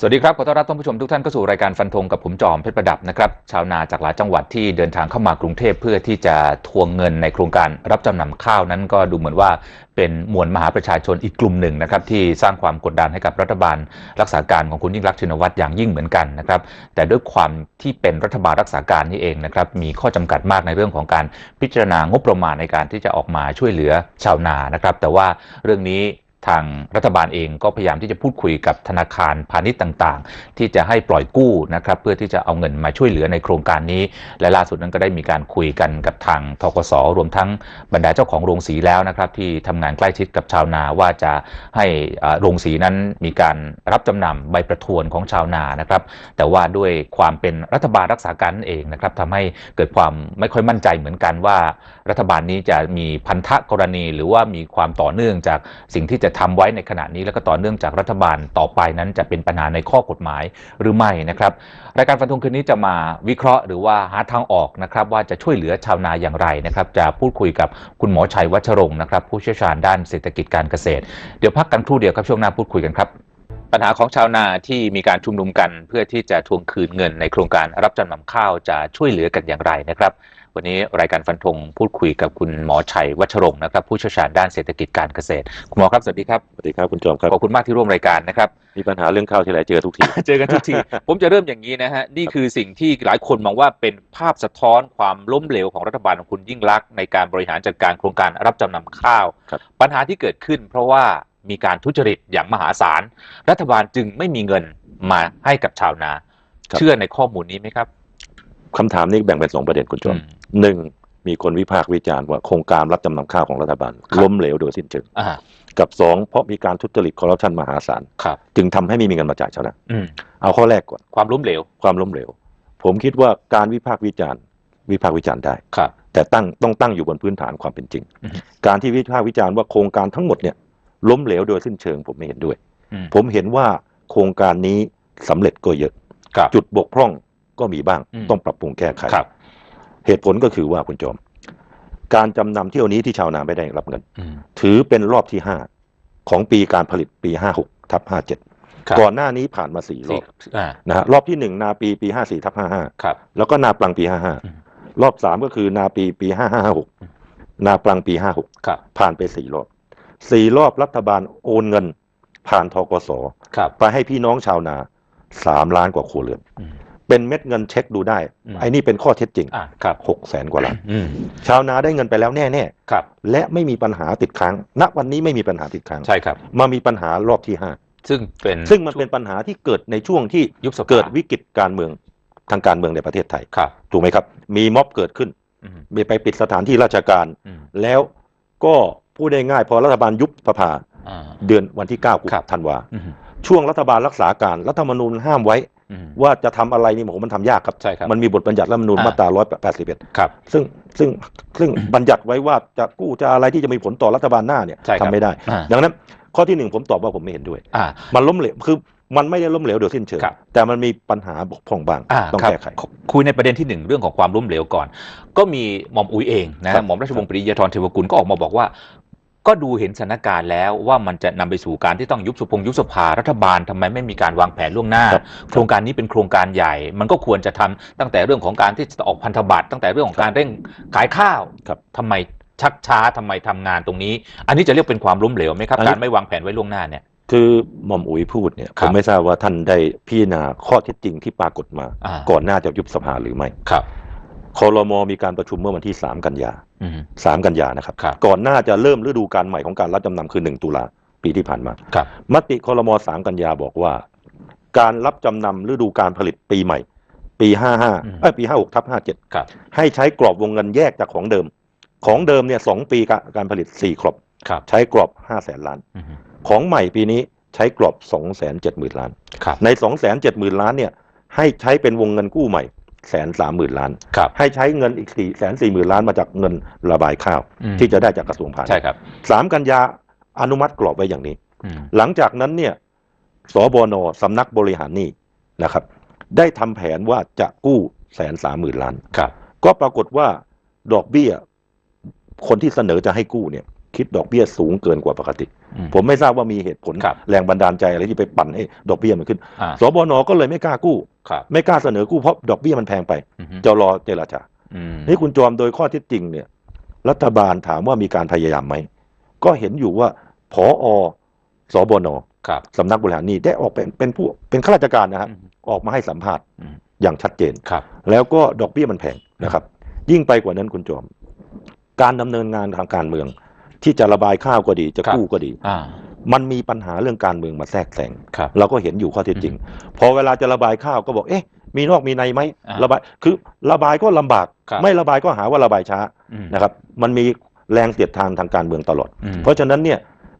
สวัสดีครับ ขอต้อนรับท่านผู้ชมทุกท่านเข้าสู่รายการฟันธงกับผมจอมเพชรประดับนะครับ ชาวนาจากหลายจังหวัดที่เดินทางเข้ามากรุงเทพเพื่อที่จะทวงเงินในโครงการรับจำนำข้าวนั้นก็ดูเหมือนว่าเป็นมวลมหาประชาชนอีกกลุ่มหนึ่งนะครับที่สร้างความกดดันให้กับรัฐบาลรักษาการของคุณยิ่งรักษ์ชินวัตรอย่างยิ่งเหมือนกันนะครับ แต่ด้วยความที่เป็นรัฐบาลรักษาการนี่เองนะครับมีข้อจำกัดมากในเรื่องของการพิจารณางบประมาณในการที่จะออกมาช่วยเหลือชาวนานะครับ แต่ว่าเรื่องนี้ ทางรัฐบาลเองก็พยายามที่จะพูดคุยกับธนาคารพาณิชย์ต่างๆ ที่จะให้ปล่อยกู้นะครับเพื่อที่จะเอาเงินมาช่วยเหลือในโครงการนี้ และล่าสุดนั้นก็ได้มีการคุยกันกับทางทกสรวมทั้งบรรดาเจ้าของโรงสีแล้วนะครับที่ทำงานใกล้ชิดกับชาวนาว่าจะให้โรงสีนั้นมีการรับจำนำใบประทวนของชาวนานะครับ แต่ว่าด้วยความเป็นรัฐบาลรักษาการนั่นเองนะครับทำให้เกิดความไม่ค่อยมั่นใจเหมือนกันว่า รัฐบาลนี้จะมีพันธกรณี หรือว่ามีความต่อเนื่องจากสิ่งที่จะทำไว้ในขณะนี้ แล้วก็ต่อเนื่องจากรัฐบาลต่อไปนั้นจะเป็นปัญหาในข้อกฎหมายหรือไม่นะครับ รายการฟันธงคืนนี้จะมาวิเคราะห์หรือว่าหาทางออกนะครับว่าจะช่วยเหลือชาวนาอย่างไรนะครับจะพูดคุยกับคุณหมอชัยวัชรงค์นะครับผู้เชี่ยวชาญด้านเศรษฐกิจการเกษตร เดี๋ยวพักกันครู่เดียวครับช่วงหน้าพูดคุยกันครับปัญหาของชาวนาที่มีการชุมนุมกัน เพื่อที่จะทวงคืนเงินในโครงการรับจำนำข้าวจะช่วยเหลือกันอย่างไรนะครับ วันนี้รายการฟันธงพูดคุยกับคุณหมอชัยวัชรงค์นะครับผู้เชี่ยวชาญด้านเศรษฐกิจการเกษตร คุณหมอครับสวัสดีครับสวัสดีครับคุณจอมครับขอบคุณมากที่ร่วมรายการนะครับมีปัญหาเรื่องข้าวที่ไรเจอทุกที เจอกันทุกที ผมจะเริ่มอย่างนี้นะฮะนี่คือสิ่งที่หลายคนมองว่าเป็นภาพสะท้อนความล้มเหลวของรัฐบาลของคุณยิ่งลักษณ์ในการบริหารจัดการโครงการรับจำนำข้าวครับปัญหาที่เกิดขึ้น เพราะว่ามีการทุจริตอย่างมหาศาลรัฐบาลจึงไม่มีเงินมาให้กับชาวนา เชื่อในข้อมูลนี้ไหมครับคำถามนี้แบ่งเป็นสองประเด็นคุณจอมอืม หนึ่งมีคนวิพากษ์วิจารณ์ว่าโครงการรับจำนำข้าวของรัฐบาลครับล้มเหลวโดยสิ้นเชิงอ่ากับสองเพราะมีการทุจริตคอร์รัปชันมหาศาลครับ จึงทำให้ไม่มีเงินมาจ่ายชาวนาอืมเอาข้อแรกก่อนความล้มเหลว ความล้มเหลว ผมคิดว่าการวิพากษ์วิจารณ์ วิพากษ์วิจารณ์ได้ครับ แต่ตั้งต้องตั้งอยู่บนพื้นฐานความเป็นจริงอือฮึการที่วิพากษ์วิจารณ์ว่าโครงการทั้งหมดเนี่ยล้มเหลวโดยสิ้นเชิง ผมไม่เห็นด้วยอืมผมเห็นว่าโครงการนี้สำเร็จก็เยอะครับจุดบกพร่องก็มีบ้างอืมต้องปรับปรุงแก้ไขครับ เหตุผลก็คือว่าคุณโจมการจำนำเที่ยวนี้ที่ชาวนาไม่ได้รับเงินอืมถือเป็นรอบที่ห้าของปีการผลิตปีห้าหกทับห้าเจ็ดครับก่อนหน้านี้ผ่านมาสี่รอบอ่านะฮะรอบที่หนึ่งนาปีปีห้าสี่ทับห้าห้าครับแล้วก็นาปลังปีห้าห้าอืมรอบสามก็คือนาปีปีห้าห้าหกอืมนาปลังปีห้าหกครับผ่านไปสี่รอบสี่รอบรัฐบาลโอนเงินผ่านทกสครับไปให้พี่น้องชาวนาสามล้านกว่าครัวเรือนอืม เป็นเม็ดเงินเช็คดูได้ อืม ไอ้นี่เป็นข้อเท็จจริงอ่าครับ หกแสนกว่าล้านอืมชาวนาได้เงินไปแล้วแน่ครับ ๆและไม่มีปัญหาติดค้าง ณวันนี้ไม่มีปัญหาติดค้าง ใช่ครับ มามีปัญหารอบที่ห้าซึ่งเป็นซึ่งมันเป็นปัญหาที่เกิดในช่วงที่ยุบสภาเกิดวิกฤตการเมืองทางการเมืองในประเทศไทย ครับถูกไหมครับ มีม็อบเกิดขึ้น อืมมีไปปิดสถานที่ราชการ อืมแล้วก็พูดได้ง่ายพอรัฐบาลยุบสภาอ่า เดือนวันที่ 9 กุมครับ ธันวา อืมช่วงรัฐบาลรักษาการรัฐธรรมนูญห้ามไว้อืม ว่าจะทำอะไรนี่ผมมันทำยากครับใช่ครับ มันมีบทบัญญัติรัฐธรรมนูญอ่ามมาตรา181ครับ ซึ่งซึ่งซึ่งบัญญัติไว้ว่าจะกู้จะอะไรที่จะมีผลต่อรัฐบาลหน้าเนี่ยใช่ครับทำไม่ได้อ่าดังนั้นข้อที่หนึ่งผมตอบว่าผมไม่เห็นด้วยอ่ามันล้มเหลวคือมันไม่ได้ล้มเหลวโดยสิ้นเชิงครับแต่มันมีปัญหาบกพร่องบ้างอ่าต้องครับแก้ไข คุยในประเด็นที่หนึ่งเรื่องของความล้มเหลวก่อน ก็มีหม่อมอุ๋ยเองนะครับหม่อมราชวงศ์ปริยาธรเทวกุลก็ออกมาบอกว่า ก็ดูเห็นสถานการณ์แล้วว่ามันจะนำไปสู่การที่ต้องยุบสภงยุบสภารัฐบาลทำไมไม่มีการวางแผนล่วงหน้าครับโครงการนี้เป็นโครงการใหญ่ มันก็ควรจะทำตั้งแต่เรื่องของการที่จะออกพันธบัตรตั้งแต่เรื่องของการเร่งขายข้าวครับทำไมชักช้าทำไมทำงานตรงนี้ อันนี้จะเรียกเป็นความล้มเหลวไหมครับอันนี้การไม่วางแผนไว้ล่วงหน้าเนี่ยคือหม่อมอุ๋ยพูดเนี่ยคผรับมไม่ทราบว่าท่านได้พิจารณาข้อเท็จจริงที่ปรากฏมาอ่าก่อนหน้าจะยุบสภาหรือไม่ครับ คอรมอมีการประชุมเมื่อวันที่ 3 กันยาอืม3กันยานะครับครับ ก่อนหน้าจะเริ่มฤดูการใหม่ของการรับจำนำคือ 1 ตุลาปีที่ผ่านมาครับมติคอรมอ3กันยาบอกว่า การรับจำนำฤดูการผลิตปีใหม่ ปี 55เอ้ยปี 56ทับ57ครับให้ใช้กรอบวงเงินแยกจากของเดิม ของเดิมเนี่ยสองปีกะการผลิต4ครอบครับใช้กรอบ5แสนล้านอืมของใหม่ปีนี้ใช้กรอบ2 7 0 0 0 0 ล้านครับใน 2 7 0 0 0 0 ล้านเนี่ยให้ใช้เป็นวงเงินกู้ใหม่ แสนสามหมื่นล้าน ครับ ให้ใช้เงินอีกสี่แสนสี่หมื่นล้านมาจากเงินระบายข้าว อืม ที่จะได้จากกระทรวงพาณิชใช่ย์ครับ สามกันยาอนุมัติกรอบไว้อย่างนี้ อืม หลังจากนั้นเนี่ยสบนสำนักบริหารหนี้นะครับ ได้ทำแผนว่าจะกู้แสนสามหมื่นล้าน ครับ ก็ปรากฏว่าดอกเบี้ย คนที่เสนอจะให้กู้เนี่ย คิดดอกเบี้ยสูงเกินกว่าปกติอืมผมไม่ทราบว่ามีเหตุผลครับแรงบันดาลใจอะไรที่ไปปั่นให้ดอกเบี้ยมันขึ้นอ่าสบนก็เลยไม่กล้ากู้ครับไม่กล้าเสนอกู้เพราะดอกเบี้ยมันแพงไปอืมจะรอเจรจาอืมนี่คุณจอมโดยข้อเท็จจริงเนี่ย รัฐบาลถามว่ามีการพยายามไหม ก็เห็นอยู่ว่าผอสบนครับสำนักบริหารหนี้ได้ออกเป็นเป็นผู้เป็นข้าราชการนะครับอืมออกมาให้สัมภาษณ์อืมอย่างชัดเจนครับแล้วก็ดอกเบี้ยมันแพงนะครับ ยิ่งไปกว่านั้นคุณจอม การดำเนินงานทางการเมือง ที่จะระบายข้าวก็ดี จะครับกู้ก็ดีอ่ามันมีปัญหาเรื่องการเมืองมาแทรกแซงครับเราก็เห็นอยู่ข้อเท็จจริง พอเวลาจะระบายข้าวก็บอกเอ๊ะมีนอกมีในไหมอ่าระบายคือระบายก็ลำบากครับไม่ระบายก็หาว่าระบายช้าอืมนะครับ มันมีแรงเสียดทานทางการเมืองตลอดอืมเพราะฉะนั้นเนี่ย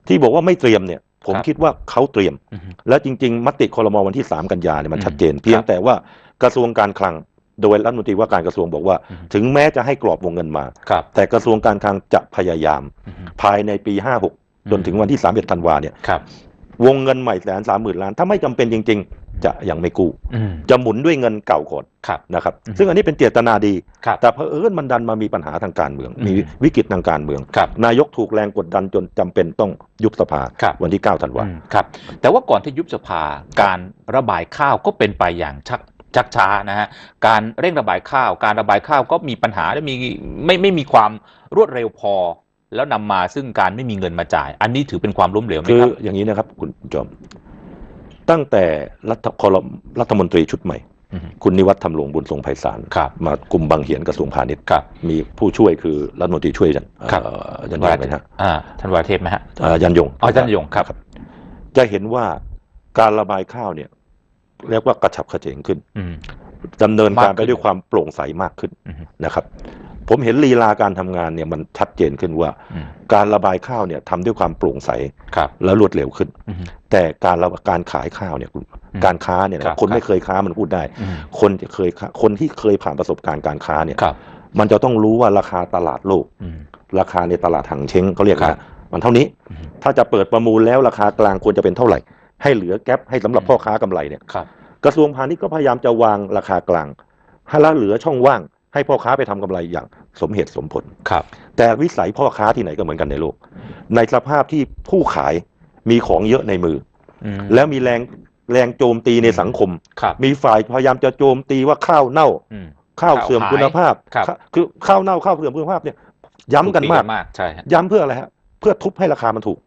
ที่บอกว่าไม่เตรียมเนี่ย ผมครับคิดว่าเขาเตรียมอืมและจริง ๆ มติครมวันที่ 3 กันยาเนี่ยมันอืมชัดเจน เพียคงรับแต่ว่ากระทรวงการคลัง โดยรัฐมนตรีว่าการกระทรวงบอกว่าอืมถึงแม้จะให้กรอบวงเงินมาครับแต่กระทรวงการคลังจะพยายามอืมภายในปี 56 จนถึงวันที่ 31 ธันวาเนี่ยครับวงเงินใหม่แสนสามหมื่นล้าน ถ้าไม่จำเป็นจริง ๆ จะยังไม่กู้อืมจะหมุนด้วยเงินเก่าก่อนครับนะครับอืมซึ่งอันนี้เป็นเจตนาดีครับแต่เพอเอิญมันดันมามีปัญหาทางการเมืองอืมมีวิกฤตทางการเมืองครับนายกถูกแรงกดดันจนจำเป็นต้องยุบสภาครับวันที่9ธันวาอืมครับแต่ว่าก่อนที่ยุบสภาการระบายข้าวก็เป็นไปอย่างชัก ชักช้านะฮะการเร่งระบายข้าว การระบายข้าวก็มีปัญหาและมีไม่ไม่มีความรวดเร็วพอ แล้วนำมาซึ่งการไม่มีเงินมาจ่าย อันนี้ถือเป็นความล้มเหลวไหมคือครับอย่างนี้นะครับ คุณจอมตั้งแต่รัฐคอรมรัฐมนตรีชุดใหม่อืมคุณนิวัฒน์ทำหลวงบุญทรงไพศาลครับมากลุ่มบางเหียนกระทรวงพาณิชย์ครับมีผู้ช่วยคือรัฐมนตรีช่วยยันครับเอ่อยันยงไหมฮะอ่าท่านวราเทพไหมฮะเอ่อยันยงอ๋อยันยงครับ จะเห็นว่าการระบายข้าวเนี่ย เรียกว่ากระฉับกระเฉงขึ้นอืมดำเนินการมากขึ้ไปนด้วยความโปร่งใสมากขึ้นอืมนะครับ ผมเห็นลีลาการทำงานเนี่ยมันชัดเจนขึ้นว่าอืมการระบายข้าวเนี่ยทำด้วยความโปร่งใสครับและรวดเร็วขึ้นอืมแต่การระการขายข้าวเนี่ยคุณอืมการค้าเนี่ยนะครับคนไม่เคยค้ามันพูดได้อืมคนที่เคยค้าคนที่เคยผ่านประสบการณ์การค้าเนี่ยครับมันจะต้องรู้ว่าราคาตลาดโลกอืมราคาในตลาดถังเช้งเขาเรียกครันะบมันเท่านี้อืมถ้าจะเปิดประมูลแล้วราคากลางควรจะเป็นเท่าไหร่ ให้เหลือแก๊ปให้สำหรับอืมพ่อค้ากำไรเนี่ยครับกระทรวงพาณิชย์ก็พยายามจะวางราคากลางให้แล้วเหลือช่องว่าง ให้พ่อค้าไปทำกำไรอย่างสมเหตุสมผลครับ แต่วิสัยพ่อค้าที่ไหนก็เหมือนกันในโลก ในสภาพที่ผู้ขายมีของเยอะในมืออืมอแล้วมีแรงแรงโจมตีในสังคมครับมีฝ่ายพยายามจะโจมตีว่าข้าวเน่าอืมข้าวข้าวเสื่อมหายคุณภาพครับข้าคือข้าวเน่าข้าวเสื่อมคุณภาพเนี่ย ย้ำกันมากถูตีมากใช่ฮะย้ำเพื่ออะไรฮะ เพื่อทุบให้ราคามันถูก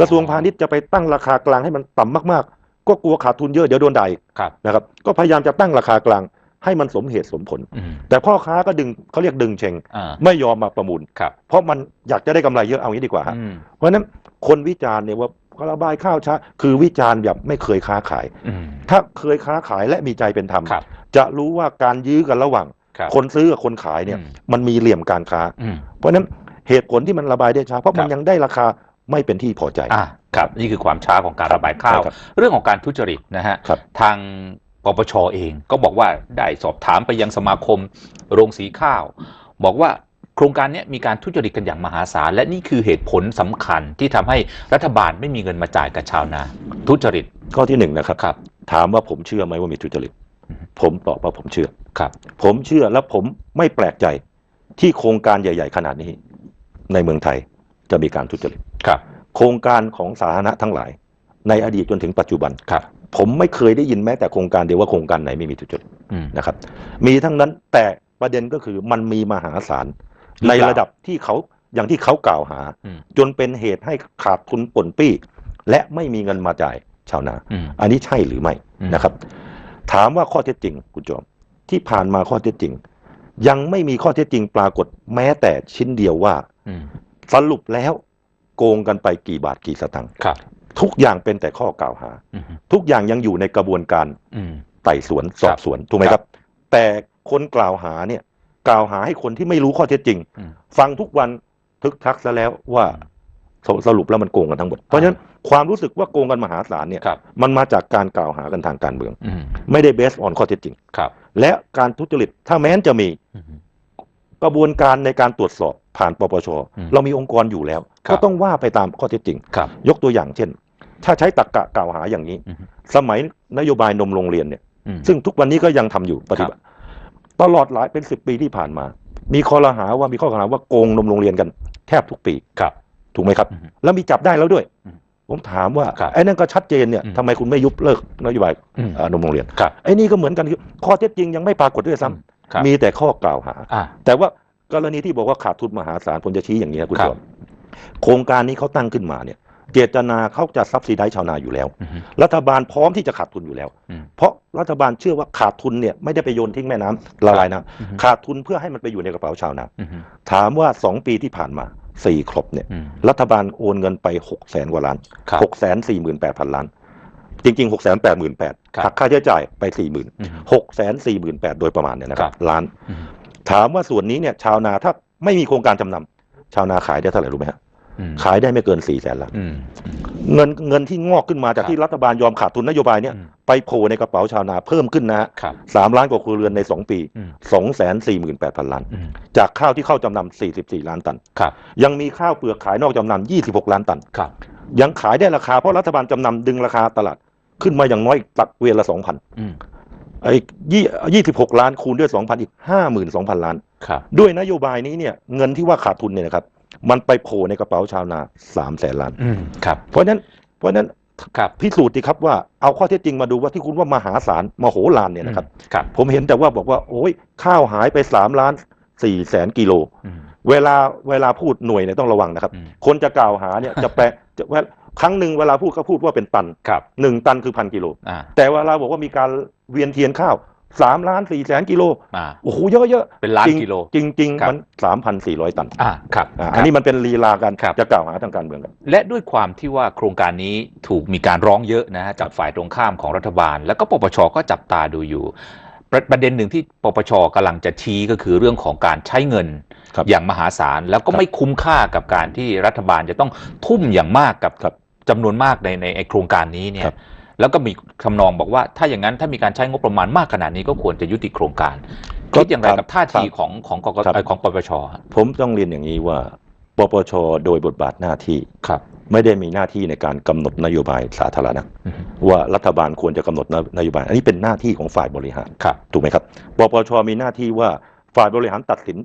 กระทรวงพาณิชย์จะไปตั้งราคากลางให้มันต่ำมากๆ ก็กลัวขาดทุนเยอะเดี๋ยวโดนด่าอีกครับนะครับ ก็พยายามจะตั้งราคากลางให้มันสมเหตุสมผลอืมแต่พ่อค้าก็ดึงเขาเรียกดึงเชงอ่าไม่ยอมมาประมูลครับเพราะมันอยากจะได้กำไรเยอะเอางี้ดีกว่าฮะอืมเพราะฉะนั้นคนวิจารณ์เนี่ยว่าระบายข้าวช้าคือวิจารณ์แบบไม่เคยค้าขายอืมถ้าเคยค้าขายและมีใจเป็นธรรมครับจะรู้ว่าการยื้อกันระหว่างครับคนซื้อกับคนขายเนี่ยอืมมันมีเหลี่ยมการค้าอืมเพราะฉะนั้นเหตุผลที่มันระบายได้ช้าเพราะมันครับยังได้ราคา ไม่เป็นที่พอใจ อ่าครับนี่คือความช้าของการระบายข้าวใช่ครับเรื่องของการทุจริตนะฮะครับทางปปชเองก็บอกว่าได้สอบถามไปยังสมาคมโรงสีข้าว บอกว่าโครงการเนี้ยมีการทุจริตกันอย่างมหาศาล และนี่คือเหตุผลสำคัญที่ทำให้รัฐบาลไม่มีเงินมาจ่ายกับชาวนา ทุจริตข้อที่หนึ่งนะครับครับถามว่าผมเชื่อไหมว่ามีทุจริตอืมผมตอบว่าผมเชื่อครับ ผมเชื่อและผมไม่แปลกใจที่โครงการใหญ่ ๆ ขนาดนี้ ในเมืองไทยจะมีการทุจริต ครับโครงการของสาธารณะทั้งหลาย ในอดีตจนถึงปัจจุบันครับ ผมไม่เคยได้ยินแม้แต่โครงการเดียวว่าโครงการไหนไม่มีทุจริตอืมนะครับ มีทั้งนั้นแต่ประเด็นก็คือมันมีมหาศาลหรือในเปล่าระดับที่เขาอย่างที่เขากล่าวหาอืมจนเป็นเหตุให้ขาดทุนป่นปี้ และไม่มีเงินมาจ่ายชาวนาอืมอันนี้ใช่หรือไม่อืมนะครับ ถามว่าข้อเท็จจริงคุณจอมที่ผ่านมาข้อเท็จจริง ยังไม่มีข้อเท็จจริงปรากฏแม้แต่ชิ้นเดียวว่าอืมสรุปแล้ว โกงกันไปกี่บาทกี่สตังค์ครับ ทุกอย่างเป็นแต่ข้อกล่าวหาอืมทุกอย่างยังอยู่ในกระบวนการอืมไต่สวนสอบสวนถูกไหมครับ แต่คนกล่าวหาเนี่ย กล่าวหาให้คนที่ไม่รู้ข้อเท็จจริงอืมฟังทุกวันทึกทักซะแล้วว่าสสรุปแล้วมันโกงกันทั้งหมด เพราะฉะนั้นความรู้สึกว่าโกงกันมหาศาลเนี่ยครับมันมาจากการกล่าวหากันทางการเมืองอืมไม่ได้เบสออนข้อเท็จจริงครับและการทุจริตถ้าแม้นจะมีอืม กระบวนการในการตรวจสอบผ่านปปชอืมเรามีองค์กรอยู่แล้วครับก็ต้องว่าไปตามข้อเท็จจริงครับยกตัวอย่างเช่น ถ้าใช้ตรรกะกล่าวหาอย่างนี้อืมสมัยนโยบายนมโรงเรียนเนี่ยอืมซึ่งทุกวันนี้ก็ยังทำอยู่ปฏิบัติ ตลอดหลายเป็นสิบปีที่ผ่านมา มีข้อละหาว่ามีข้อกล่าวหาว่าโกงนมโรงเรียนกันแทบทุกปีครับ ถูกไหมครับอืมแล้วมีจับได้แล้วด้วยอืมผมถามว่าครับไอ้นั่นก็ชัดเจนเนี่ยอืมทำไมคุณไม่ยุบเลิกนโยบายอืมอ่านมโรงเรียนครับไอ้นี่ก็เหมือนกันคือข้อเท็จจริงยังไม่ปรากฏด้วยซ้ำ ครับมีแต่ข้อกล่าวหา อ่า แต่ว่ากรณีที่บอกว่าขาดทุนมหาศาลผมจะชี้อย่างนี้นะคุณครับจอมโครงการนี้เขาตั้งขึ้นมาเนี่ย เจตนาเขาจะซับซิได้ชาวนาอยู่แล้ว อืม รัฐบาลพร้อมที่จะขาดทุนอยู่แล้ว อืมเพราะรัฐบาลเชื่อว่าขาดทุนเนี่ยไม่ได้ไปโยนทิ้งแม่น้ำละลายน้อืมำขาดทุนเพื่อให้มันไปอยู่ในกระเป๋าชาวนา อืมถามว่าสองปีที่ผ่านมาสี่ครบเนี่ย อืม รัฐบาลโอนเงินไปหกแสนกว่าล้านครับหกแสนสี่หมื่นแปดพันล้าน จริงๆหกแสนแปดหมื่นแปดครับหักค่าใช้จ่ายไปสี่หมื่นอืมหกแสนสี่หมื่นแปดโดยประมาณเนี่ยนะครัครับบล้านอืมถามว่าส่วนนี้เนี่ย ชาวนาถ้าไม่มีโครงการจำนำชาวนาขายได้เท่าไหร่รู้ไหมฮะอืมขายได้ไม่เกินสี่แสนล้านอืมเงินเงินที่งอกขึ้นมาจากครับที่รัฐบาลยอมขาดทุนนโยบายเนี่ยอืมไปโผล่ในกระเป๋าชาวนาเพิ่มขึ้นนะฮะครับสามล้านกว่าครัวเรือนในสองปีอืมสองแสนสี่หมื่นแปดพันล้านอืมจากข้าวที่เข้าจำนำสี่สิบสี่ล้านตันครับยังมีข้าวเปลือกขายนอกจำนำยี่สิบหกล้านตันครับยังขายได้ราคาเพราะรัฐบาลจำนำดึงราคาตลาด ขึ้นมาอย่างน้อยตักเวียนละสองพันอืมไอ้ยี่ยี่สิบหกล้านคูณด้วยสองพันอีกห้าหมื่นสองพันล้านครับด้วยนโยบายนี้เนี่ยเงินที่ว่าขาดทุนเนี่ยนะครับ มันไปโผล่ในกระเป๋าชาวนาสามแสนล้านอืมครับเพราะฉะนั้นเพราะฉะนั้นครับพิสูจน์ดีครับว่าเอาข้อเท็จจริงมาดูว่าที่คุณว่ามหาศาลมโหฬารเนี่ยนะครับครับผมเห็นแต่ว่าบอกว่าโอ้ยข้าวหายไปสามล้านสี่แสนกิโลอืมเวลาเวลาพูดหน่วยเนี่ยต้องระวังนะครับอืมคนจะกล่าวหาเนี่ยจะแปลจะเวลา ครั้งหนึ่งเวลาพูดก็พูดว่าเป็นตันครับหนึ่งตันคือพันกิโล อ่า แต่เวลาบอกว่ามีการเวียนเทียนข้าวสามล้านสี่แสนกิโลอ่า โอ้โหเยอะๆเป็นล้านจริงกิโล จริงจริงครับ มันสามพันสี่ร้อยตันอ่าครับอ่าครับอันนี้มันเป็นลีลาการครับ จะกล่าวหาทางการเมืองกัน และด้วยความที่ว่าโครงการนี้ถูกมีการร้องเยอะนะฮะจากฝ่ายตรงข้ามของรัฐบาล แล้วก็ปปชก็จับตาดูอยู่ ประประเด็นหนึ่งที่ปปชกำลังจะชี้ก็คือเรื่องของการใช้เงินครับอย่างมหาศาลแล้วก็ครับไม่คุ้มค่ากับการที่รัฐบาลจะต้องทุ่มอย่างมากกับครับ จำนวนมากในในไอ้โครงการนี้เนี่ครัยบแล้วก็มีคำนองบอกว่าถ้าอย่างนั้นถ้ามีการใช้งบประมาณมากขนาดนี้ก็ควรจะยุติโครงการก็คิดอย่างไรกับท่าทีครับของของกกครับเอ่อของปปชฮะผมต้องเรียนอย่างนี้ว่าปปชโดยบทบาทหน้าที่ครับไม่ได้มีหน้าที่ในการกำหนดนโยบายสาธารณะอืมว่ารัฐบาลควรจะกำหนดนโยบาย อันนี้เป็นหน้าที่ของฝ่ายบริหารครับถูกไหมครับปปชมีหน้าที่ว่าฝ่ายบริหารตัดสิน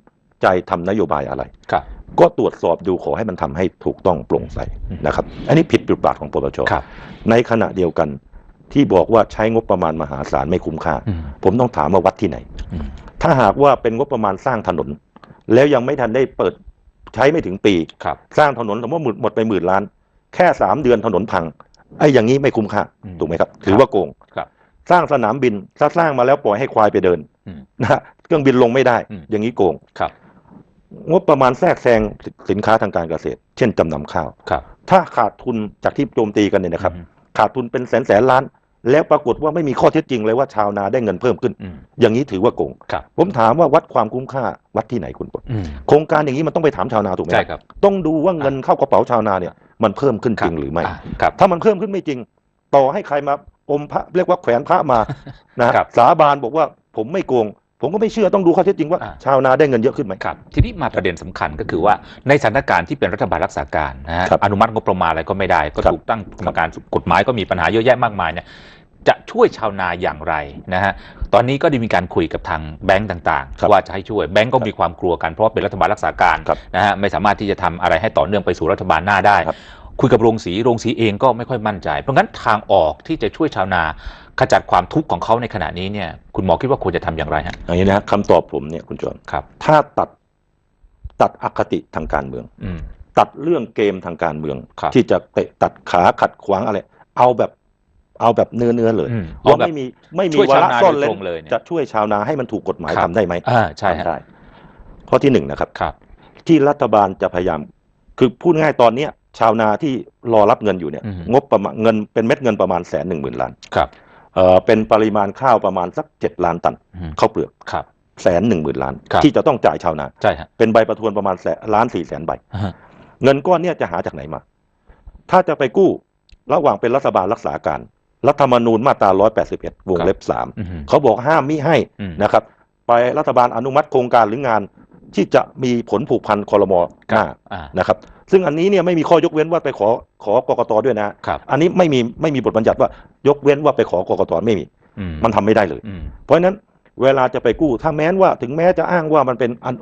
ใจทำนโยบายอะไรครับก็ตรวจสอบดูขอให้มันทำให้ถูกต้องโปร่งใสอืมนะครับ อันนี้ผิดบทบาทของปปชครับในขณะเดียวกันที่บอกว่าใช้งบประมาณมหาศาลไม่คุ้มค่าอืมผมต้องถามว่าวัดที่ไหนอืมถ้าหากว่าเป็นงบประมาณสร้างถนน แล้วยังไม่ทันได้เปิดใช้ไม่ถึงปีครับสร้างถนนสมมติว่าหมดหมดไปหมื่นล้าน แค่สามเดือนถนนพังไอ้อย่างนี้ไม่คุ้มค่าอืมถูกไหมครับ ถือว่าโกงครับสร้างสนามบินถ้าสร้างมาแล้วปล่อยให้ควายไปเดินอืมนะฮะเครื่องบินลงไม่ได้อืมอย่างนี้โกงครับ งบประมาณแทรกแซงสินค้าทางการเกษตร เช่นจำนำข้าว ครับ ถ้าขาดทุนจากที่โจมตีกันเนี่ยนะครับ อืม ขาดทุนเป็นแสนแสนล้าน แล้วปรากฏว่าไม่มีข้อเท็จจริงเลยว่าชาวนาได้เงินเพิ่มขึ้น อืมอย่างนี้ถือว่าโกง ครับ ผมถามว่าวัดความคุ้มค่าวัดที่ไหนคุณปนอืมโครงการอย่างนี้มันต้องไปถามชาวนาถูกไหมใช่ครับต้องดูว่าเงินเข้ากระเป๋าชาวนาเนี่ยมันเพิ่มขึ้นจริงหรือไม่าครับ ถ้ามันเพิ่มขึ้นไม่จริง ต่อให้ใครมาอมพระเรียกว่าแขวนพระมา นะฮะครับสาบานบอกว่าผมไม่โกง ผมก็ไม่เชื่อต้องดูข้อเท็จจริงว่าอ่า ชาวนาได้เงินเยอะขึ้นไหมครับทีนี้มาประเด็นสำคัญก็คือว่าในสถานการณ์ที่เป็นรัฐบาลรักษาการนะฮะครับอนุมัติงบประมาณอะไรก็ไม่ได้ ก็ครับถูกตั้งกรรมการกฎหมายก็มีปัญหาเยอะแยะมากมายเนี่ยจะช่วยชาวนาอย่างไรนะฮะ ตอนนี้ก็ได้มีการคุยกับทางแบงก์ต่างครับๆว่าจะให้ช่วยแบงก์ก็มีความกลัวกันเพราะว่าเป็นรัฐบาลรักษาการครับนะฮะไม่สามารถที่จะทำอะไรให้ต่อเนื่องไปสู่รัฐบาลหน้าได้ครับคุยกับโรงสีโรงสีเองก็ไม่ค่อยมั่นใจ เพราะงั้นทางออกที่จะช่วยชาวนา ขจัดความทุกข์ของเขาในขณะนี้เนี่ยคุณหมอคิดว่าควรจะทำอย่างไรฮะ อย่างนี้นะฮะคำตอบผมเนี่ยคุณจอนครับ ถ้าตัดตัดอคติทางการเมือง อืม ตัดเรื่องเกมทางการเมือง ครับ ที่จะเตะตัดขาขัดขวางอะไร เอาแบบเอาแบบเนื้อเนื้อๆเลยอืมว่าเอาแบบ ไม่มีไม่มีช่วยชาววาระนาซ่อนโดยเล่ตนรงเลยเนี่ยจะช่วยชาวนาให้มันถูกกฎหมายครับ ทำได้ไหมอ่าใช่ฮะทำได้ข้อที่หนึ่งนะครับ ครับ ที่รัฐบาลจะพยายาม คือพูดง่ายตอนเนี้ยชาวนาที่รอรับเงินอยู่เนี่ย อืม งบประมาณเงินเป็นเม็ดเงินประมาณแสนหนึ่งหมื่นล้าน ครับ เอ่อเป็นปริมาณข้าวประมาณสักเจ็ดล้านตันอืมข้าวเปลือกครับแสนหนึ่งหมื่นล้านครับที่จะต้องจ่ายชาวนาใช่ฮะเป็นใบประทวนประมาณแสนล้านสี่แสนใบอ่าฮะเงินก้อนเนี่ยจะหาจากไหนมา ถ้าจะไปกู้ระหว่างเป็นรัฐบาลรักษาการ รัฐธรรมนูญมาตรา 181 วงเล็บอืม3เขาบอกห้ามมิให้อืมนะครับ ไปรัฐบาลอนุมัติโครงการหรืองาน ที่จะมีผลผูกพันคอรมอหน้าอ่า นะครับ ซึ่งอันนี้เนี่ยไม่มีข้อยกเว้นว่าไปขอขอกกตด้วยนะครับ อันนี้ไม่มีไม่มีบทบัญญัติว่ายกเว้นว่าไปขอกกตไม่มี อืมันทำไม่ได้เลย อืม เพราะฉะนั้นเวลาจะไปกู้ ถ้าแม้นว่าถึงแม้จะอ้างว่ามันเป็นอัน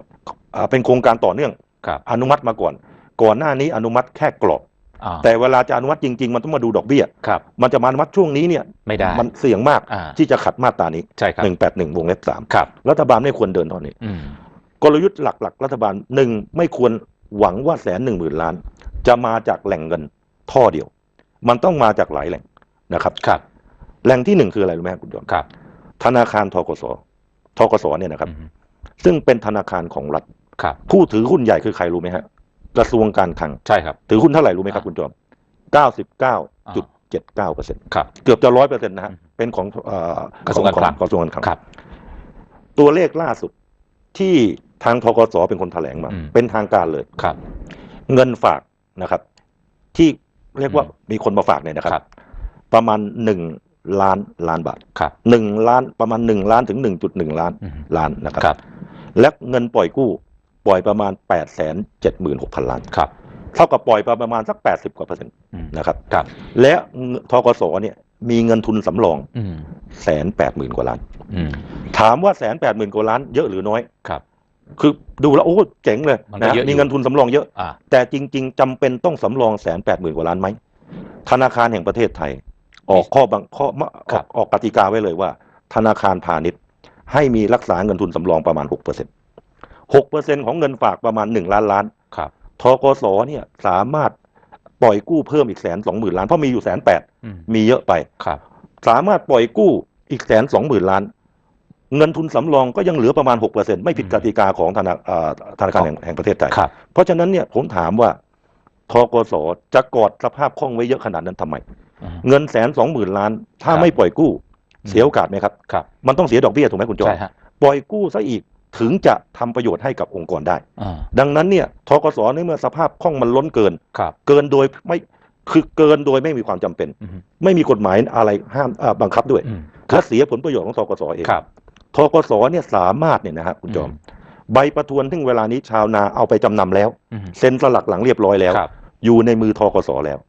อ่าเป็นโครงการต่อเนื่องครับ อนุมัติมาก่อน ก่อนหน้านี้อนุมัติแค่กรอบ อ่าแต่เวลาจะอนุมัติจริง ๆ มันต้องมาดูดอกเบี้ย ครับ มันจะมาอนุมัติช่วงนี้เนี่ยไม่ได้มันเสี่ยงมากอ่าที่จะขัดมาตรานี้ ใช่ครับหนึ่งแปดหนึ่งวงเล็บสามครับ รัฐบาลไม่ควรเดินตอนนี้ อืม กลยุทธ์หลักๆ รัฐบาลหนึ่งไม่ควรหวังว่าแสนหนึ่งหมื่นล้าน จะมาจากแหล่งเงินท่อเดียว มันต้องมาจากหลายแหล่งนะครับครับ แหล่งที่หนึ่งคืออะไรรู้ไหมครับคุณจอมครับ ธนาคารทกสทกสเนี่ยนะครับอืมซึ่งเป็นธนาคารของรัฐครับ ผู้ถือหุ้นใหญ่คือใครรู้ไหมฮะกระทรวงการคลังใช่ครับ ถือหุ้นเท่าไหร่รู้ไหมครับอ่าคุณจอมเก้าสิบเก้าจุดเจ็ดเก้าเปอร์เซ็นต์ครับเกือบจะร้อยเปอร์เซ็นต์นะฮะอืมเป็นของเอ่อกระทรวงการคลังของกระทรวงการคลังครับตัวเลขล่าสุดที่ ทางทกสเป็นคนแถลงมา อืม เป็นทางการเลย ครับ เงินฝากนะครับ ที่เรียกว่าอืมมีคนมาฝากเนี่ยนะคครัรับบประมาณหนึ่งล้านล้านบาทครับหนึ่งล้านประมาณหนึ่งล้านถึงหนึ่งจุดหนึ่งล้านอืมล้านนะครับ ครับและเงินปล่อยกู้ปล่อยประมาณแปดแสนเจ็ดหมื่นหกพันล้าน ครับเท่ากับปล่อยไปประมาณสักแปดสิบกว่าเปอร์เซ็นต์อืมนะครับ ครับและทกสเนี่ยมีเงินทุนสำรองอืมแสนแปดหมื่นกว่าล้าน อืมถามว่าแสนแปดหมื่นกว่าล้านเยอะหรือน้อย ครับ คือดูแล้วโอ้เจ๋งเลยมันก็นะเยอะอยู่ มีเงินทุนสำรองเยอะ อ่า แต่จริง ๆจำเป็นต้องสำรองแสนแปดหมื่นกว่าล้านไหมธนาคารแห่งประเทศไทย ออกข้อบังข้ออครัอบกออกกติกาไว้เลยว่า ธนาคารพาณิชย์ ให้มีรักษาเงินทุนสำรองประมาณหกเปอร์เซ็นต์หกเปอร์เซ็นของเงินฝากประมาณหนึ่งล้านล้านครับ ทกสเนี่ยสามารถปล่อยกู้เพิ่มอีกแสนสองหมื่นล้านเพราะมีอยู่แสนแปดอืมมีเยอะไป ครับ สามารถปล่อยกู้อีกแสนสองหมื่นล้าน เงินทุนสำรองก็ยังเหลือประมาณหกเปอร์เซ็นไม่ผิดอืมกติกาของธนาเอ่อธนาคารแห่งแห่งประเทศไทย ครับ เพราะฉะนั้นเนี่ยผมถามว่าทกสจะกอดสภาพคล่องไว้เยอะขนาดนั้นทำไม อืม เงินแสนสองหมื่นล้าน ถ้าครับ ไม่ปล่อยกู้อืมเสียโอกาสไหมครับ ครับมันต้องเสียดอกเบี้ยถูกไหมคุณจอใช่ฮะปล่อยกู้ซะอีกถึงจะทำประโยชน์ให้กับองค์กรได้ อ่าดังนั้นเนี่ยทกสในเมื่อสภาพคล่องมันล้นเกิน ครับเกินโดยไม่คือเกินโดยไม่มีความจำเป็น อืมไม่มีกฎหมายอะไรห้ามอ่าบังคับด้วยอืมและเสียผลประโยชน์ของทกสเอง ครับ ทกสเนี่ยสามารถเนี่ยนะฮะคุณจอมอืมใบประทวนซึ่งเวลานี้ชาวนาเอาไปจำนำแล้วอืมเซ็นสลักหลังเรียบร้อยแล้วครับอยู่ในมือทกสแล้ว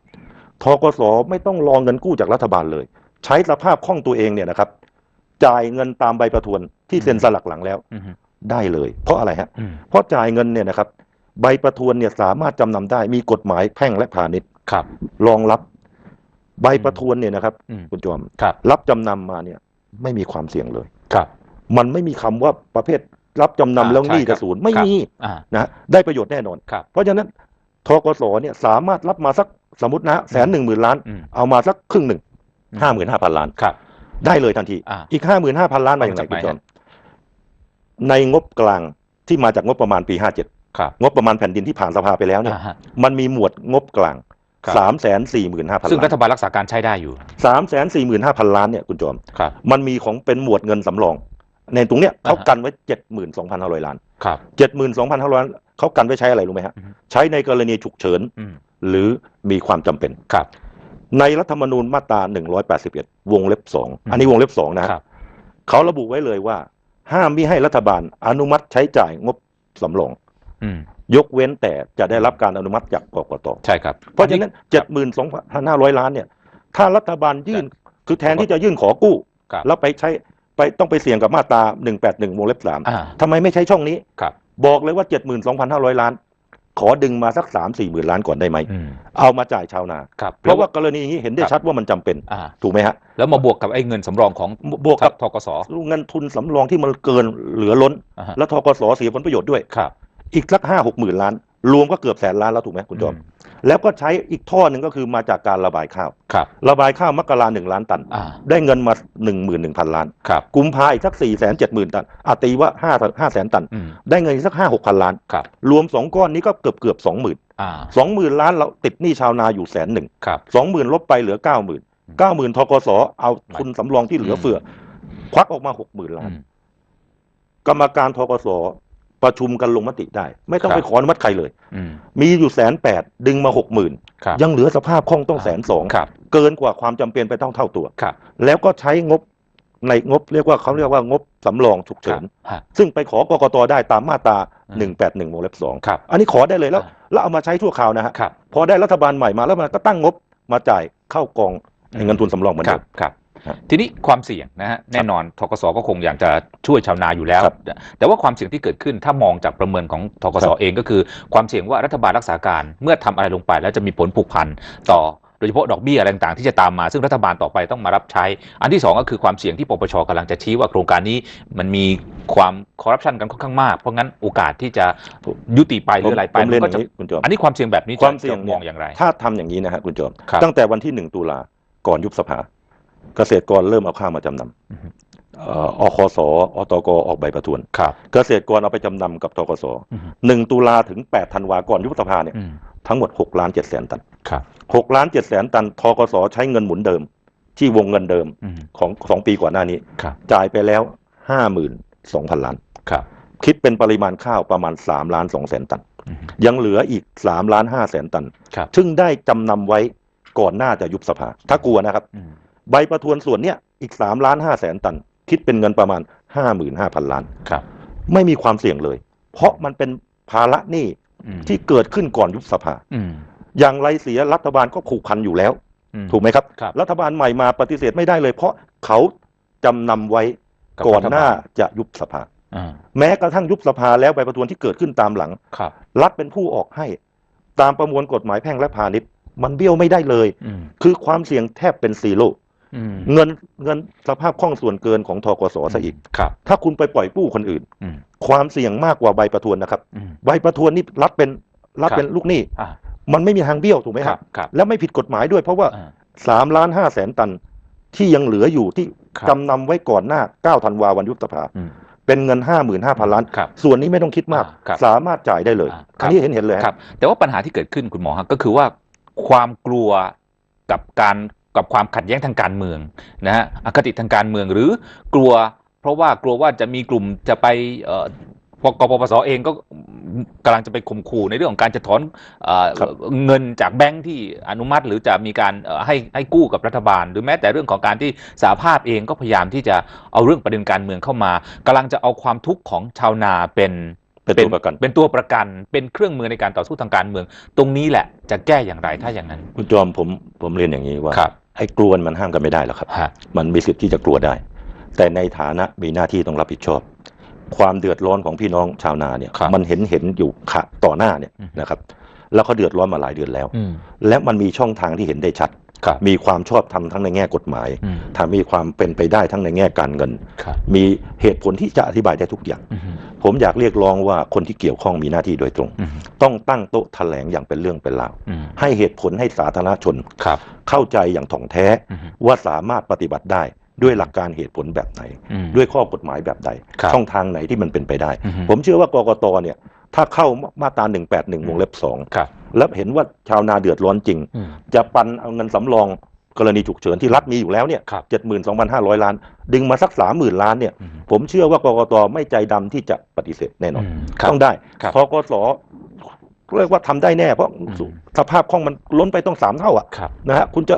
ทกสไม่ต้องรองเงินกู้จากรัฐบาลเลย ใช้สภาพคล่องตัวเองเนี่ยนะครับ จ่ายเงินตามใบประทวนที่เซ็นสลักหลังแล้วอืมได้เลย เพราะอะไรฮะอืมเพราะจ่ายเงินเนี่ยนะครับ ใบประทวนเนี่ยสามารถจำนำได้มีกฎหมายแพ่งและพาณิชย์ครับรองรับใบประทวนเนี่ยนะครับอืมคุณจอมครับรับจำนำมาเนี่ย ไม่มีความเสี่ยงเลยครับ มันไม่มีคำว่าประเภทรับจำนำอ่าแล้วหนี้ใช่ครับจะศูนย์ไม่ครับมีอ่านะได้ประโยชน์แน่นอนครับเพราะฉะนั้นทกสเนี่ยสามารถรับมาสักสมมตินะแสนหนึ่งหมื่นล้านอืมเอามาสักครึ่งหนึ่งอืมห้าหมื่นห้าพันล้านครับได้เลยทันทีอ่าอีกห้าหมื่นห้าพันล้านมาอย่างไรเอาจากคุณจอมไหนฮะในงบกลางที่มาจากงบประมาณปีห้าเจ็ดครับงบประมาณแผ่นดินที่ผ่านสภาไปแล้วเนี่ยอ่าฮะมันมีหมวดงบกลางครับสามแสนสี่หมื่นห้าพันซึ่งรัล้านฐบาลรักษาการใช้ได้อยู่สามแสนสี่หมื่นห้าพันล้านเนี่ยคุณจอมครับมันมีของเป็นหมวดเงินสำรอง ในตรงเนี้ยเขาอ่าฮะกันไว้เจ็ดหมื่นสองพันห้าร้อยล้านครับเจ็ดหมื่นสองพันห้าร้อยล้านเขากันไว้ใช้อะไรรู้ไหมฮะอือฮึใช้ในกรณีฉุกเฉินอืมหรือมีความจำเป็นครับ ในรัฐธรรมนูญมาตรา181วงเล็บสองอืมอันนี้วงเล็บสองนะฮะครับเขาระบุไว้เลยว่า ห้ามมิให้รัฐบาลอนุมัติใช้จ่ายงบสำรองอืมยกเว้นแต่จะได้รับการอนุมัติจากกกตใช่ครับ เพราะฉะนั้นเจ็ดหมื่นสองพันห้าร้อยล้านเนี่ย ถ้ารัฐบาลยื่นคือแทนที่จะยื่นขอกู้ครับแล้วไปใช้ ไปต้องไปเสี่ยงกับมาตรา181วงเล็บสามอ่า ทำไมไม่ใช้ช่องนี้ ครับ บอกเลยว่า 72,500 ล้าน ขอดึงมาสัก 3 4หมื่นล้านก่อนได้ไหม อืมเอามาจ่ายชาวนา ครับเพราะว่ากรณีอย่างนี้เห็นได้ครับชัดว่ามันจำเป็น อ่า ถูกไหมฮะ แล้วมาบวกกับไอ้เงินสำรองของบวกกับทกสเงินทุนสำรองที่มันเกินเหลือล้น อ่าฮะแล้วทกสเสียผลประโยชน์ด้วย ครับอีกสักห้าหกหมื่นล้าน รวมก็เกือบแสนล้านแล้วถูกไหมคุณจอม อืม แล้วก็ใช้อีกท่อหนึ่งก็คือมาจากการระบายข้าว ครับ ระบายข้าวมกราหนึ่งล้านตัน อ่า ได้เงินมาหนึ่งหมื่นหนึ่งพันล้าน ครับ กุมภาอีกสักสี่แสนเจ็ดหมื่นตันอาตีว่าห้าห้าแสนตัน อืม ได้เงินอีกสักห้าหกพันล้าน ครับ รวมสองก้อนนี้ก็เกือบเกือบสองหมื่นอ่า สองหมื่นล้านเราติดหนี้ชาวนาอยู่แสนหนึ่งครับ สองหมื่นลบไปเหลือเก้าหมื่นอืมเก้าหมื่นทกสเอาทุนสำรองที่เหลือเฟืออควักออกมาหกหมื่นล้าอืนมกรรมการทกส ประชุมกันลงมติได้ ไม่ต้องครับไปขออนุมัติใครเลยอืมมีอยู่แสนแปดดึงมาหกหมื่นครับยังเหลือสภาพคล่องต้องแสนสองครับเกินกว่าความจำเป็นไปต้องเท่าตัวครับแล้วก็ใช้งบในงบเรียกว่าเขาเรียกว่างบสำรองฉุกคเฉิรับนฮะซึ่งไปขอกกตได้ตามมาตราอืมหนึ่งแปดหนึ่งวงเล็บสองครับอันนี้ขอได้เลยแล้วอ่าแล้วเอามาใช้ชั่วคราวนะฮะครับพอได้รัฐบาลใหม่มาแล้วมันก็ตั้งงบมาจ่ายเข้ากองอืมเงินทุนสำรองเหมือนครัเดิบมครับครับ ทีนี้ความเสี่ยงนะฮะแน่นอนทกสก็คงอยากจะช่วยชาวนาอยู่แล้วครับแต่ว่าความเสี่ยงที่เกิดขึ้นถ้ามองจากประเมินของทกสครับเองก็คือ ความเสี่ยงว่ารัฐบาลรักษาการเมื่อทำอะไรลงไปแล้วจะมีผลผูกพันต่อโดยเฉพาะดอกเบี้ยอะไรต่างๆที่จะตามมาซึ่งรัฐบาลต่อไปต้องมารับใช้ อันที่สองก็คือความเสี่ยงที่ปปชกำลังจะชี้ว่าโครงการนี้มันมีความคอร์รัปชันกันค่อนข้างมากเพราะงั้นโอกาสที่จะยุติไปหรืออะไรไปผมเรียนมัอนย่าก็งจะนี้คุณจอมอันนี้ความเสี่ยงแบบนี้จะความเสี่ยงจะเนี่มยองอย่างไร ถ้าทำอย่างนี้นะฮะคุณจอมครับตั้งแต่วันที่หนึ่งตุลาก่อนยุบสภา เกษตรกรเริ่มเอาข้าวมาจำนอือฮึำเอ่ออคสอตกออกใบประทวน ครับ เกษตรกรเอาไปจำนำกับทกสอือฮึ หนึ่งตุลาถึงแปดธันวาก่อนยุบสภาเนี่ยอืมทั้งหมดหกล้านเจ็ดแสนตันครับ หกล้านเจ็ดแสนตันทกสใช้เงินหมุนเดิม ที่วงเงินเดิมอืมของสองปีก่อนหน้านี้ ครับจ่ายไปแล้วห้าหมื่นสองพันล้าน ครับคิดเป็นปริมาณข้าวประมาณสามล้านสองแสนตัน อืมยังเหลืออีกสามล้านห้าแสนตัน ครับซึ่งได้จำนำไว้ก่อนหน้าจะยุบสภา ถ้ากลัวนะครับ อืม ใบประทวนส่วนเนี้ยอีกสามล้านห้าแสนตัน คิดเป็นเงินประมาณห้าหมื่นห้าพันล้าน ครับ ไม่มีความเสี่ยงเลย เพราะมันเป็นภาระหนี้อืมที่เกิดขึ้นก่อนยุบสภา อืม อย่างไรเสียรัฐบาลก็ผูกพันอยู่แล้ว อืมถูกไหมครับ ครับ รัฐบาลใหม่มาปฏิเสธไม่ได้เลย เพราะเขาจำนำไว้กับก่อนรัฐบาลหน้าจะยุบสภา อ่าแม้กระทั่งยุบสภาแล้วใบประทวนที่เกิดขึ้นตามหลัง ครับ รัฐเป็นผู้ออกให้ ตามประมวลกฎหมายแพ่งและพาณิชย์ มันเบี้ยวไม่ได้เลย อืม คือความเสี่ยงแทบเป็นซีโร่อืม เงินเงินสภาพคล่องส่วนเกินของทกสซะอีกครับถ้าคุณไปปล่อยกู้คนอื่นอืมความเสี่ยงมากกว่าใบประทวนนะครับอืมใบประทวนนี่รัฐเป็นรัฐครับเป็นลูกหนี้อ่ามันไม่มีทางเบี้ยวถูกไหมคครัรับบครับ แล้วไม่ผิดกฎหมายด้วยเพราะว่าอ่าสามล้านห้าแสนตันที่ยังเหลืออยู่ที่ครับจำนำไว้ก่อนหน้าเก้าธันวาวันยุบสภาอืมเป็นเงินห้าหมื่นห้าพันล้านครับส่วนนี้ไม่ต้องคิดมากอ่าครับสามารถจ่ายได้เลยอ่าอันนี้เห็นเห็นเลยฮะครับ แต่ว่าปัญหาที่เกิดขึ้นคุณหมอฮะก็คือว่าความกลัวกับการ กับความขัดแย้งทางการเมืองนะฮะอคติทางการเมืองหรือกลัว เพราะว่ากลัวว่าจะมีกลุ่มจะไปเอ่อปกปปสเองก็กำลังจะไปข่มขู่ในเรื่องของการจะถอนเอ่อครับเงินจากแบงค์ที่อนุมัติหรือจะมีการเอ่อให้ให้กู้กับรัฐบาล หรือแม้แต่เรื่องของการที่สหภาพเองก็พยายามที่จะเอาเรื่องประเด็นการเมืองเข้ามากำลังจะเอาความทุกข์ของชาวนาเป็นเป็นตัวประกันเป็นตัวประกันเป็นเครื่องมือในการต่อสู้ทางการเมือง ตรงนี้แหละจะแก้อย่างไรถ้าอย่างนั้น คุณจอมผมผมเรียนอย่างนี้ว่าครับ ไอ้กลัวมันห้ามกันไม่ได้หรอกครับฮะมันมีสิทธิ์ที่จะกลัวได้ แต่ในฐานะมีหน้าที่ต้องรับผิดชอบ ความเดือดร้อนของพี่น้องชาวนาเนี่ยครับมันเห็นเห็นอยู่ขะต่อหน้าเนี่ยอืมนะครับ แล้วเขาเดือดร้อนมาหลายเดือนแล้วอืมและมันมีช่องทางที่เห็นได้ชัดครับ มีความชอบธรรมทั้งในแง่กฎหมายอืมถ้ามีความเป็นไปได้ทั้งในแง่การเงินครับมีเหตุผลที่จะอธิบายได้ทุกอย่างอืมผมอยากเรียกร้องว่าคนที่เกี่ยวข้องมีหน้าที่โดยตรงอืมต้องตั้งโต๊ะแถลงอย่างเป็นเรื่องเป็นราวอืมให้เหตุผลให้สาธารณชนครับเข้าใจอย่างถ่องแท้อืมว่าสามารถปฏิบัติได้ด้วยหลักการเหตุผลแบบไหนอืมด้วยข้อกฎหมายแบบใดครับช่องทางไหนที่มันเป็นไปได้อืมผมเชื่อว่ากกตเนี่ย ถ้าเข้ามาตรา181วงเล็บสองครับ แล้วเห็นว่าชาวนาเดือดร้อนจริงอืมจะปันเอาเงินสำรองกรณีฉุกเฉินที่รัฐมีอยู่แล้วเนี่ยครับเจ็ดหมื่นสองพันห้าร้อยล้าน ดึงมาสักสามหมื่นล้านเนี่ยอืมผมเชื่อว่ากกตไม่ใจดำที่จะปฏิเสธแน่นอนอืมครับต้องได้ครับทกสเรียกว่าทำได้แน่เพราะอืมสภาพคล่องมันล้นไปต้องสามเท่าอะครับนะฮะคุณจะ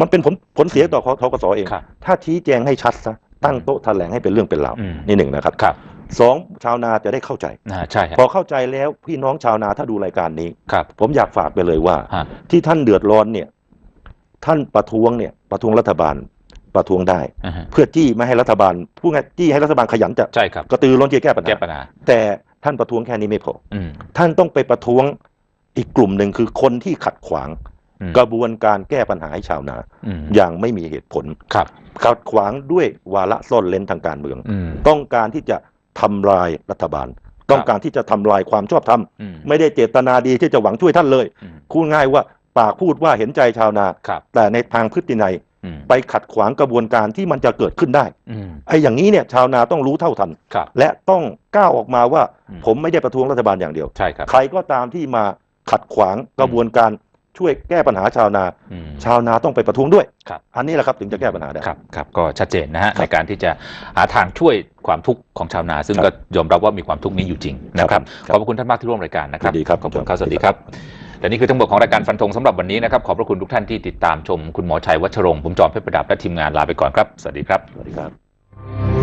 มันเป็นผลผลเสียต่อทกสเองครับถ้าชี้แจงให้ชัดซะตั้งโต๊ะแถลงให้เป็นเรื่องเป็นราวอืมนี่หนึ่งนะครับครับ สองชาวนาจะได้เข้าใจ อ่าใช่ครับพอเข้าใจแล้วพี่น้องชาวนาถ้าดูรายการนี้ ครับผมอยากฝากไปเลยว่า ฮะที่ท่านเดือดร้อนเนี่ย ท่านประท้วงเนี่ยประท้วงรัฐบาลประท้วงได้ อ่าฮะเพื่อจี้ไม่ให้รัฐบาลพูดง่ายจี้ให้รัฐบาลขยันจะใช่ครับกระตือร้นที่จะแก้ปัญแก้หาปัญหาแต่ท่านประท้วงแค่นี้ไม่พอ อืมท่านต้องไปประท้วงอีกกลุ่มหนึ่งคือคนที่ขัดขวาง อืมกระบวนการแก้ปัญหาให้ชาวนา อืมอย่างไม่มีเหตุผล ครับขัดขวางด้วยวาระซ่อนเล้นทางการเมือง อืมต้องการที่จะ ทำลายรัฐบาล ต้องการที่จะทำลายความชอบธรรมอืมไม่ได้เจตนาดีที่จะหวังช่วยท่านเลยอืมพูดง่ายว่าปากพูดว่าเห็นใจชาวนาครับแต่ในทางพฤตินัยอืมไปขัดขวางกระบวนการที่มันจะเกิดขึ้นได้อืมไอ้อย่างนี้เนี่ยชาวนาต้องรู้เท่าทันครับและต้องก้าวออกมาว่าอืมผมไม่ได้ประท้วงรัฐบาลอย่างเดียวใช่ครับใครก็ตามที่มาขัดขวางกระบวนการ ช่วยแก้ปัญหาชาวนาอืมชาวนาต้องไปประท้วงด้วยครับอันนี้แหละครับถึงจะแก้ปัญหาได้ครับครับก็ชัดเจนนะฮะครับในการที่จะหาทางช่วยความทุกข์ของชาวนา ซึ่งครับก็ยอมรับว่ามีความทุกข์นี้อยู่จริงนะครับครับขอบพระคุณท่านมากที่ร่วมรายการนะครับยินดีครับขอบคุณครับสวัสดีครับและนี่คือทั้งหมดของรายการฟันธงสำหรับวันนี้นะครับขอบพระคุณทุกท่านที่ติดตามชมคุณหมอชัยวัชรงค์ผมจอมเพชรประดับและทีมงานลาไปก่อนครับสวัสดีครับสวัสดีครับ